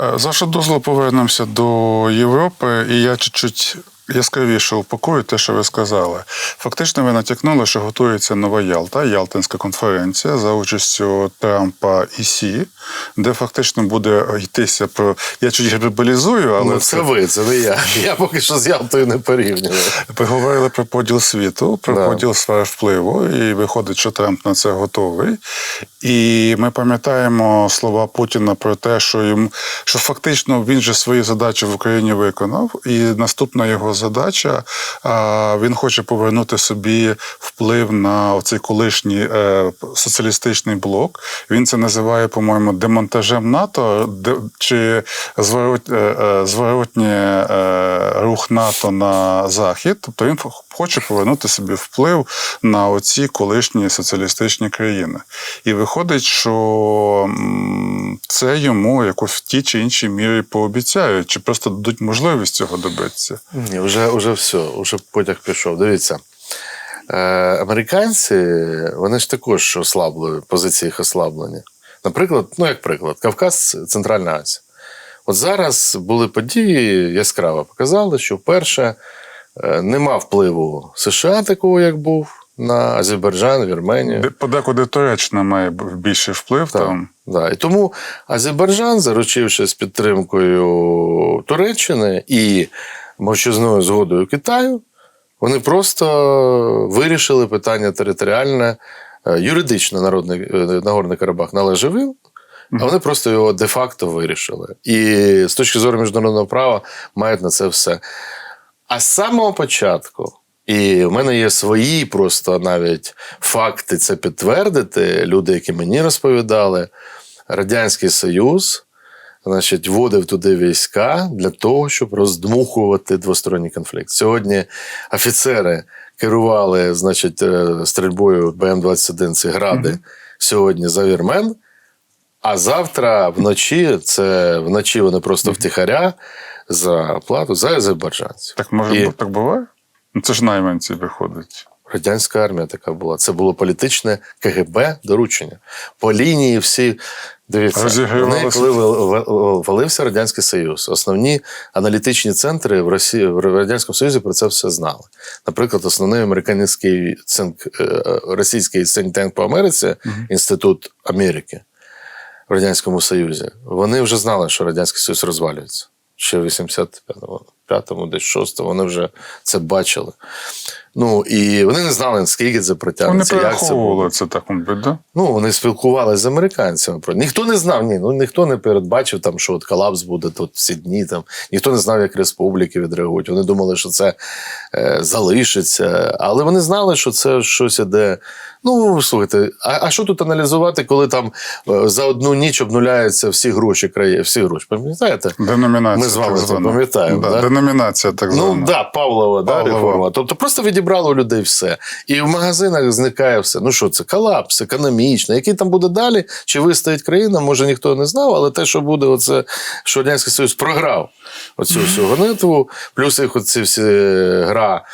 Е, З дозволу повернемося до Європи, і я чуть-чуть яскравіше упакую те, що ви сказали. Фактично, ви натякнули, що готується нова Ялта, Ялтинська конференція за участю Трампа і Сі, де фактично буде йтися про. Я чуть гіперболізую, але Ну, це ви, це не я. Я поки що з Ялтою не порівнюю. Ви говорили про поділ світу, про Да. поділ сфер впливу, і виходить, що Трамп на це готовий. І ми пам'ятаємо слова Путіна про те, що йому що фактично він же свої задачі в Україні виконав, і наступна його задача він хоче повернути собі вплив на оцей колишній е, соціалістичний блок. Він це називає, по-моєму, демонтажем НАТО, чи е, е, зворотній рух НАТО на захід. Тобто він хоче повернути собі вплив на оці колишні соціалістичні країни. І виходить, що це йому якось в тій чи іншій мірі пообіцяють, чи просто дадуть можливість цього добитися. Вже, вже все, вже потяг пішов. Дивіться. Е, американці, вони ж також ослабли, позиції їх ослаблені. Наприклад, ну як приклад, Кавказ, Центральна Азія. От зараз були події яскраво показали, що перше е, нема впливу США такого, як був, на Азербайджан, Вірменію. Де- Подекуди Туреччина має більший вплив Так, там. Да. І тому Азербайджан, заручившись підтримкою Туреччини і мовчазною згодою Китаю, вони просто вирішили питання територіальне, е, юридично народний е, Нагорний Карабах належав а вони просто його де-факто вирішили. І з точки зору міжнародного права мають на це все. А з самого початку, і в мене є свої просто навіть факти це підтвердити. Люди, які мені розповідали, Радянський Союз, значить, вводив туди війська для того, щоб роздмухувати двосторонній конфлікт. Сьогодні офіцери керували, значить, е, стрільбою БМ-21 ці гради сьогодні за вірмен. А завтра вночі, це вночі вони просто втихаря за плату за азербайджанців. Так може І- так буває? Ну це ж найманці виходить. Радянська армія така була. Це було політичне КГБ доручення. По лінії всі. Дивіться, вони, коли вал- вал- валився Радянський Союз, основні аналітичні центри в Росії в Радянському Союзі про це все знали. Наприклад, основний американський цинк, е, російський think-tank по Америці, Інститут Америки в Радянському Союзі, вони вже знали, що Радянський Союз розвалюється. Ще в 85-му, 5-му, десь 6-му, вони вже це бачили. Ну і вони не знали, скільки це Вони протягнеться, як це буде. це так, да? Ну, вони спілкувалися з американцями. Ніхто не знав, ні, ну ніхто не передбачив, там, що от колапс буде тут всі дні. Там ніхто не знав, як республіки відреагують. Вони думали, що це е, залишиться, але вони знали, що це щось іде. Ну, слухайте, а, а що тут аналізувати, коли там е, за одну ніч обнуляються всі гроші країни, всі гроші? Пам'ятаєте? Деномінація. Ми з вами це пам'ятаємо, Да, да? Деномінація так звана. Ну да, Павлова, да, реформа. Тобто просто відібрали у людей все. І в магазинах зникає все. Ну що це? Колапс економічний. Який там буде далі? Чи вистоїть країна? Може ніхто не знав, але те, що буде, оце, що Радянський Союз програв оцю всю гонитву, плюс їх оці всі гра.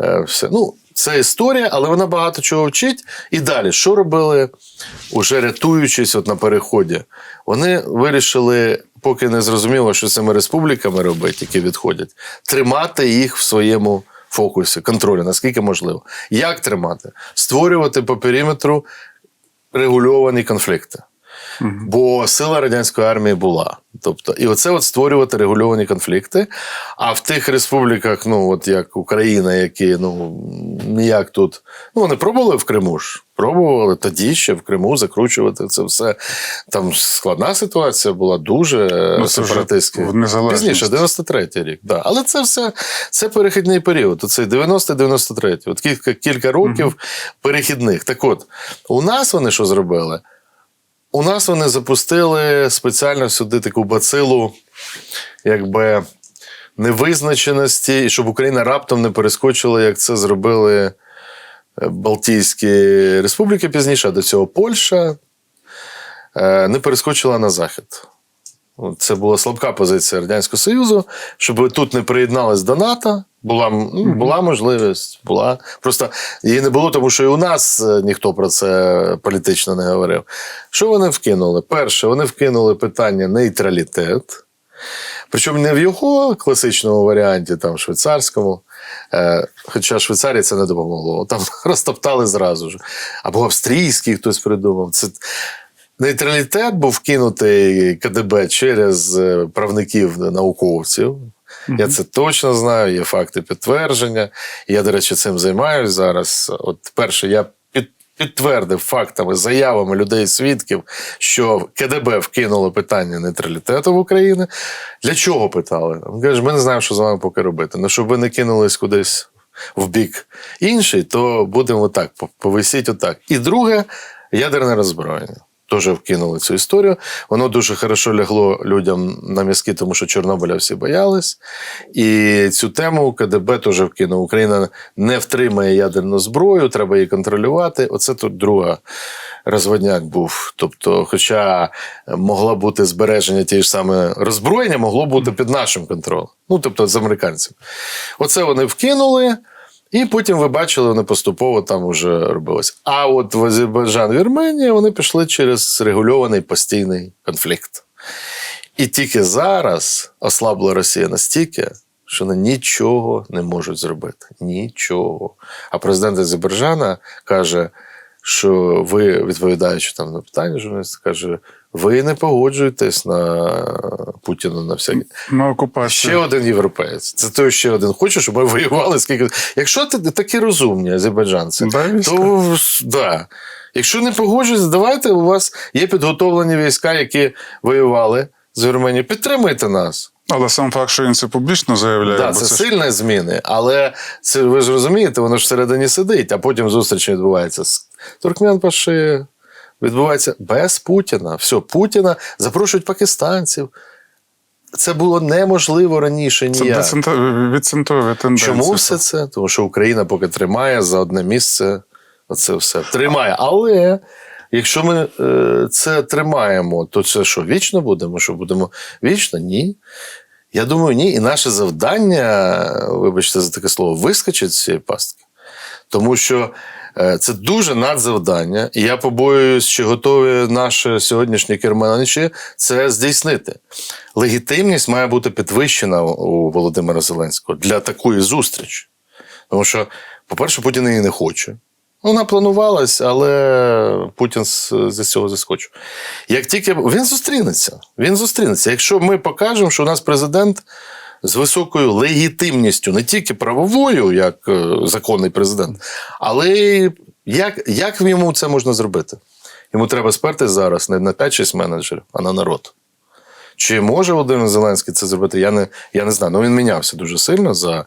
е, Все. Ну, це історія, але вона багато чого вчить. І далі, що робили, уже рятуючись от на переході, вони вирішили, поки не зрозуміло, що цими республіками робити, які відходять, тримати їх в своєму фокусі, контролю, наскільки можливо. Як тримати? Створювати по периметру регульовані конфлікти. Бо сила радянської армії була. Тобто, і оце от створювати регульовані конфлікти. А в тих республіках, ну от як Україна, які ну ніяк тут. Ну, вони пробували в Криму ж. Пробували тоді ще в Криму закручувати це все. Там складна ситуація була дуже Ну, ну, сепаратистська. в незалежності. Пізніше, 93-й рік. Да. Але це все це перехідний період. Оцей 90-93. От кілька, кілька років перехідних. Так от, у нас вони що зробили? У нас вони запустили спеціально сюди таку бацилу, якби невизначеності, і щоб Україна раптом не перескочила, як це зробили е, Балтійські республіки пізніше, а до цього Польща е, не перескочила на захід. Це була слабка позиція Радянського Союзу, щоб тут не приєднались до НАТО. Була, ну, була можливість, була. Просто її не було, тому що і у нас е, ніхто про це політично не говорив. Що вони вкинули? Перше, вони вкинули питання нейтралітет. Причому не в його класичному варіанті, там швейцарському. Е, хоча Швейцарії це не допомогло. Там розтоптали зразу ж. Або австрійський хтось придумав. Це нейтралітет був кинутий КДБ через е, правників науковців. Я це точно знаю, є факти підтвердження. Я, до речі, цим займаюся зараз. От перше, я під, підтвердив фактами, заявами людей-свідків, що КДБ вкинуло питання нейтралітету в Україну. Для чого питали? Він каже, ми не знаємо, що з вами поки робити. Ну, щоб ви не кинулись кудись в бік інший, то будемо отак, по- повисіть отак. І друге, ядерне роззброєння. Теж вкинули цю історію. Воно дуже хорошо лягло людям на мізки, тому що Чорнобиля всі боялись. І цю тему КДБ теж вкинув. Україна не втримає ядерну зброю, треба її контролювати. Оце тут друга розводняк був. Тобто, хоча могло бути збереження тієї ж саме роззброєння, могло бути під нашим контролем. Ну, тобто з американців. Оце вони вкинули. І потім ви бачили, вони поступово там вже робилось. А от в Азербайджан, Вірменія вони пішли через регульований постійний конфлікт. І тільки зараз ослабла Росія настільки, що вони нічого не можуть зробити. Нічого. А президент Азербайджана каже, що ви, відповідаючи там на питання, журналіст каже, ви не погоджуєтесь на Путіна на всякі. На окупацію. Ще один європеєць. Це той ще один. Хоче, щоб ми воювали скільки. Якщо ти такі розумні азербайджанці, Да, то да. Якщо не погоджуєтесь, давайте у вас є підготовлені війська, які воювали з Вірменією. Підтримуйте нас. Але сам факт, що він це публічно заявляє, бо це це ж сильні зміни, але це ви ж розумієте, воно ж всередині сидить, а потім зустріч відбувається з Туркмен Паши. Відбувається без Путіна. Все, Путіна запрошують пакистанців. Це було неможливо раніше ніяк. децентр- відцентрові тенденції. Чому все це? Тому що Україна поки тримає за одне місце оце все. Тримає. Але якщо ми е, це тримаємо, то це що, вічно будемо? Що будемо вічно? Ні. Я думаю, ні. І наше завдання, вибачте за таке слово, вискочить з цієї пастки. Тому що це дуже надзавдання, і я побоююсь, чи готові наші сьогоднішні керманичі це здійснити. Легітимність має бути підвищена у Володимира Зеленського для такої зустрічі. Тому що, по-перше, Путін її не хоче. Вона планувалась, але Путін з цього заскочив. Як тільки він зустрінеться, він зустрінеться. Якщо ми покажемо, що у нас президент з високою легітимністю, не тільки правовою, як е, законний президент, але як, як йому це можна зробити? Йому треба спертись зараз не на 5-6 менеджерів, а на народ. Чи може Володимир Зеленський це зробити? Я не, я не знаю. Ну він мінявся дуже сильно за.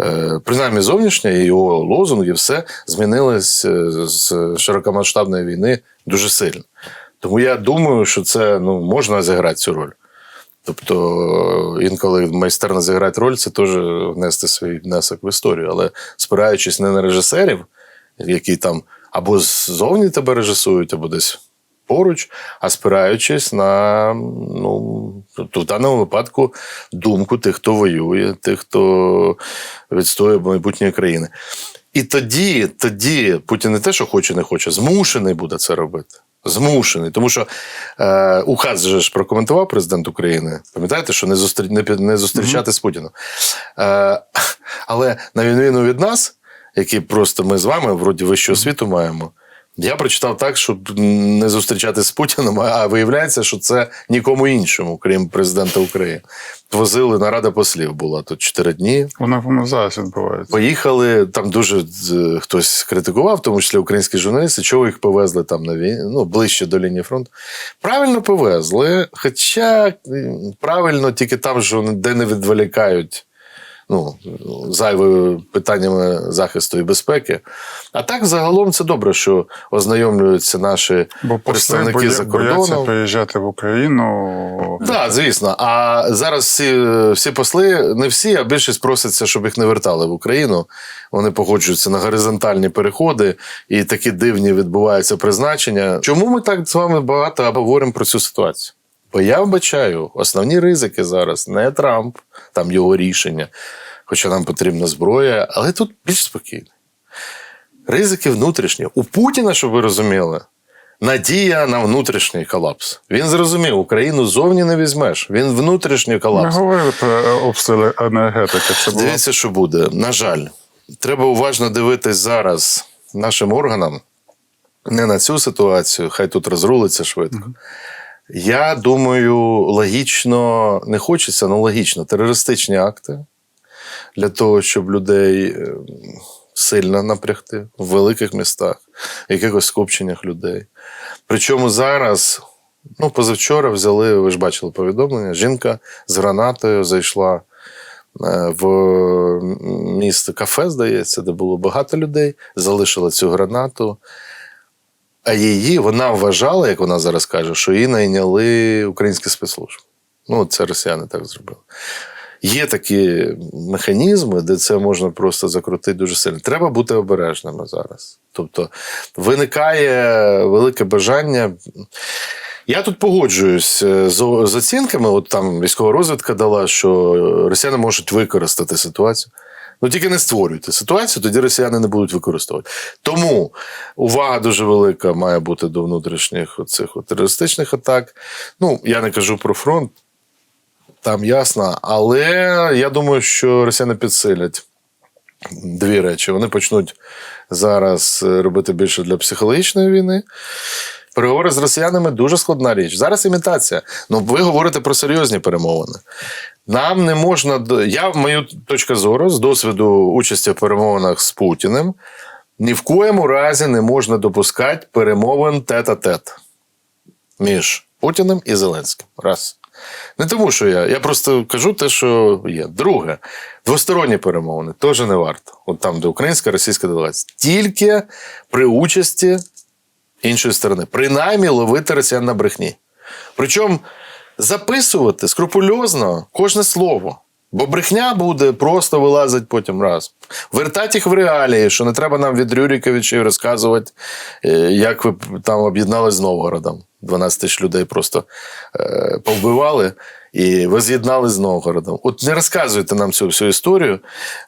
е, Принаймні зовнішнє його лозунги, все змінилось е, з широкомасштабної війни дуже сильно. Тому я думаю, що це ну, можна зіграти цю роль. Тобто, інколи майстерно зіграти роль, це теж внести свій внесок в історію. Але спираючись не на режисерів, які там або ззовні тебе режисують, або десь поруч, а спираючись на ну, в даному випадку думку тих, хто воює, тих, хто відстоює майбутнє країни. І тоді, тоді Путін не те, що хоче, не хоче, змушений буде це робити. Змушений. Тому що е, указ же ж прокоментував президент України. Пам'ятаєте, що не, зустрі... не, не зустрічати з Путіним. Е, але на відміну від нас, які просто ми з вами, вроді вищу освіту маємо. Я прочитав так, щоб не зустрічатися з Путіним, а виявляється, що це нікому іншому, крім президента України. Возили нарада послів була тут чотири дні. Вона воно зараз відбувається. Поїхали там дуже е, хтось критикував, в тому числі українські журналісти, чого їх повезли там на війну, ну, ближче до лінії фронту. Правильно повезли, хоча правильно тільки там, що де не відволікають. Ну, зайвими питаннями захисту і безпеки. А так, загалом, це добре, що ознайомлюються наші Бо представники боя- за бояться кордоном. приїжджати в Україну. Так, звісно. А зараз всі, всі посли, не всі, а більшість просяться, щоб їх не вертали в Україну. Вони погоджуються на горизонтальні переходи, і такі дивні відбуваються призначення. Чому ми так з вами багато говоримо про цю ситуацію? Бо я вбачаю основні ризики зараз не Трамп, там його рішення, хоча нам потрібна зброя, але тут більш спокійно. Ризики внутрішні. У Путіна, щоб ви розуміли, надія на внутрішній колапс. Він зрозумів, Україну зовні не візьмеш. Він внутрішній Ми колапс. говорили про обстріли енергетики. Це було Дивіться, що буде. На жаль, треба уважно дивитись зараз нашим органам не на цю ситуацію, хай тут розрулиться швидко. Я думаю, логічно не хочеться, але логічно терористичні акти для того, щоб людей е, сильно напрягти в великих містах, в якихось скупченнях людей. Причому зараз, ну, позавчора взяли, ви ж бачили повідомлення, жінка з гранатою зайшла е, в місто кафе, здається, де було багато людей, залишила цю гранату. А її вона вважала, як вона зараз каже, що її найняли українські спецслужби. Ну, це росіяни так зробили. Є такі механізми, де це можна просто закрутити дуже сильно. Треба бути обережними зараз. Тобто виникає велике бажання. Я тут погоджуюсь е, з, з оцінками. От там військова розвідка дала, що росіяни можуть використати ситуацію. Ну тільки не створюйте ситуацію, тоді росіяни не будуть використовувати. Тому увага дуже велика має бути до внутрішніх оцих терористичних атак. Ну, я не кажу про фронт, там ясно. Але я думаю, що росіяни підсилять дві речі. Вони почнуть зараз е, робити більше для психологічної війни. Переговори з росіянами дуже складна річ. Зараз імітація. Ну, ви говорите про серйозні перемовини. Нам не можна. Я, мою точка зору, з досвіду участі в перемовинах з Путіним, ні в коєму разі не можна допускати перемовин тет-а-тет між Путіним і Зеленським. Раз. Не тому, що я. Я просто кажу те, що є. Друге, двосторонні перемовини теж не варто. От там, де українська, російська делегація. Тільки при участі іншої сторони. Принаймні ловити росіян на брехні. Причому записувати скрупульозно кожне слово. Бо брехня буде просто вилазить потім раз. Вертати їх в реалії, що не треба нам від Рюріковичів розказувати, е, як ви там об'єднались з Новгородом. 12 тисяч людей просто е, повбивали, і ви з'єднали з Новгородом. От не розказуйте нам цю всю історію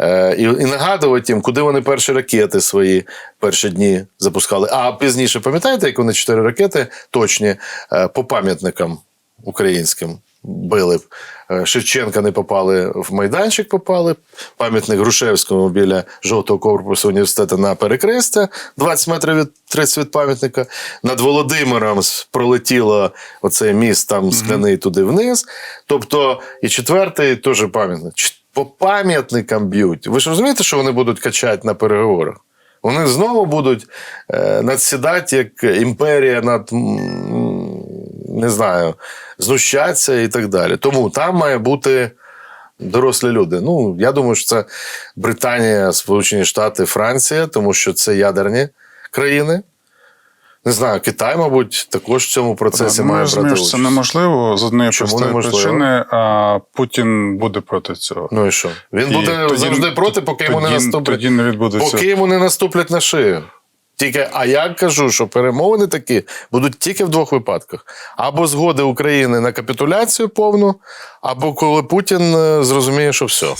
е, і, і нагадувати їм, куди вони перші ракети свої перші дні запускали. А пізніше пам'ятаєте, як вони чотири ракети точні е, по пам'ятникам українським били. Е, Шевченка не попали в майданчик, попали. Пам'ятник Грушевському біля жовтого корпусу університету на перекрестя, 20 метрів від 30 від пам'ятника. Над Володимиром пролетіло оцей міст там скляний туди вниз. Тобто, і четвертий теж пам'ятник. По пам'ятникам б'ють. Ви ж розумієте, що вони будуть качати на переговорах? Вони знову будуть е, надсідати як імперія над не знаю, знущатися і так далі. Тому там має бути дорослі люди. Ну, я думаю, що це Британія, Сполучені Штати, Франція, тому що це ядерні країни. Не знаю, Китай, мабуть, також в цьому процесі Ну, має брати що це неможливо з однієї Чому простої неможливо? причини, а Путін буде проти цього. Ну і що? Він І буде тоді- завжди проти, поки йому не тоді- наступлять. Тоді не відбудеться. Поки йому не наступлять на шию. Тільки, а я кажу, що перемовини такі будуть тільки в двох випадках: або згоди України на капітуляцію повну, або коли Путін е, зрозуміє, що все.